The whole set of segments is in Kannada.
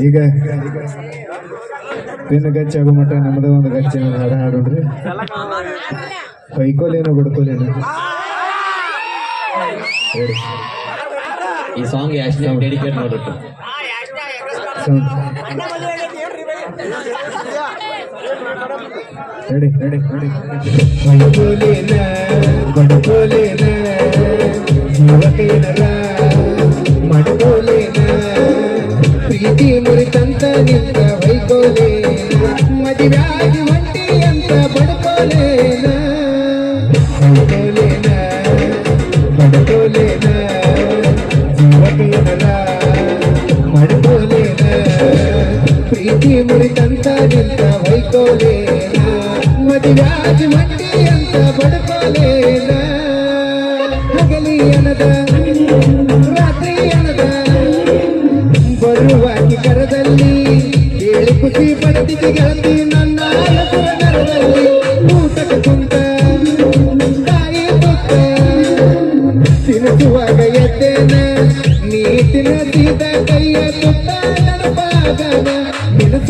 ಈಗ ನಿನ್ನ ಗಚ್ಚಿ ಆಗೋ ಮಟ್ಟ ನಮ್ದೇ ಒಂದು ಗಚ್ಚಿನ ಹಾಡ ಹಾಡೋಣ್ರಿ ಕೈಕೋಲೇನೋ ಬಡ್ಕೋಲೇನೋ? ಹೇಳಿ. ಈ ಸಾಂಗ್ ಅಷ್ಟೇ ಡೆಡಿಕೇಟ್ ಮಾಡಿ ಹೇಳಿ ರೆಡಿ ರೆಡಿ ರೆಡಿ ಪ್ರೀತಿ ಮುರಿತಂತ ನಿಂತ ವೈಕೋಲೇನ ಮದುವ್ಯಾಗಿ ಮಂಟಿ ಅಂತ ಬಡ್ಕೋಲೇನ ಬಡ್ಕೋಲೇನ ಬಡ್ಕೋಲೇನ ಜೀವಕೇನರ ಮಡ್ಕೋಲೇನ ಪ್ರೀತಿ ಮುರಿತಂತ ನಿಂತ ವೈಕೋಲೇನ ಮದುವ್ಯಾಗಿ ಮಂಟಿ ಅಂತ ಬಡ್ಕೋಲೇನ ಹಗಲಿ ಅನದ, ರಾತ್ರಿ ಅನದ ಬರುವಾಗಿ ಗೆಳತಿ ನನ್ನ ಹಸುರ ನರದಲ್ಲಿ ಊಟಕ್ಕೆ ಕುಂತ ತಾಯಿ ನೆನಪಾಗನ ನಿನ್ನ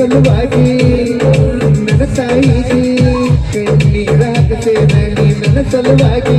ನನ್ನ ಸಲುವಾಗಿ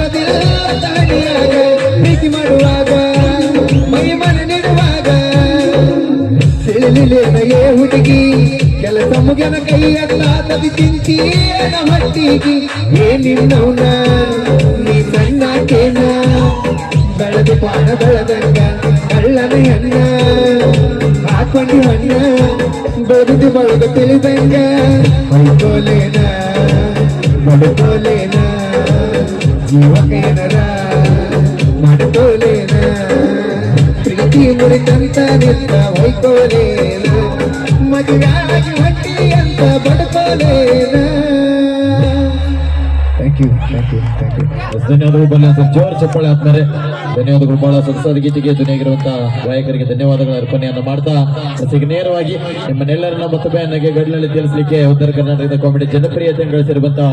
ಹುಡುಗಿ ಕೆಲಸ ಮುಗಿನ ಕೈಯಲ್ಲ ತವಿ ತಿಂತೀನ ಮಟ್ಟಿಗಿ? ಏ ನಿನ್ನವನ ನೀ ಸಣ್ಣಕೇನ ಬೆಳೆದು ಪಾನ ಬೆಳೆದಂಗ ಕಳ್ಳನ ಹೆಣ್ಣ, ಹಾಕೊಂಡು ಹಣ್ಣ ಬೆಳೆದು ಬಳಗ ತಿಳಿದಂಗ ಬೈಕೋಲೇನ ಬಡಕೋಲೇನ ಜೀವಕೇನರ ಮುರಿತಂತ ನಿಂತ ವೈಕೋಲೇನ ಮದುವೆಯಾಗಿ ಹೊಟ್ಟಿ ಅಂತ ಬಡ್ಕೋಲೇನ? Thank you thank you thank you ಧನ್ಯವಾದಗಳು ಬಲ್ಲ ಜೋರ್ ಚಪ್ಪಾಳೆ ಆದ್ಮೇಲೆ ಧನ್ಯವಾದಗಳು ಬಹಳ ಸೊಗಸಾದ ಗೀತೆಗೆ ಧ್ವನಿಯಾಗಿರುವಂತಹ ಗಾಯಕರಿಗೆ ಧನ್ಯವಾದಗಳ ಅರ್ಪಣೆಯನ್ನು ಮಾಡ್ತಾ ಜೊತೆಗೆ ನೇರವಾಗಿ ನಿಮ್ಮನ್ನೆಲ್ಲರನ್ನ ಮತ್ತೊಮ್ಮೆ ನನಗೆ ಗಡಿನಲ್ಲಿ ತಿಳಿಸಲಿಕ್ಕೆ ಉತ್ತರ ಕರ್ನಾಟಕದ ಕಾಮಿಡಿ ಜನಪ್ರಿಯತೆಯನ್ನು ಗಳಿಸಿರುವಂತಹ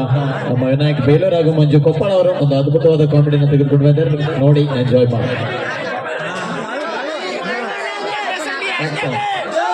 ನಮ್ಮ ವಿನಾಯಕ್ ಬೇಲೂರ್ ಹಾಗೂ ಮಂಜು ಕೊಪ್ಪಳ ಅವರು ಒಂದು ಅದ್ಭುತವಾದ ಕಾಮಿಡಿಯನ್ನು ತೆಗೆದುಕೊಂಡು ಬಂದರೆ ನೋಡಿ ಎಂಜಾಯ್ ಮಾಡಿ. Excellent.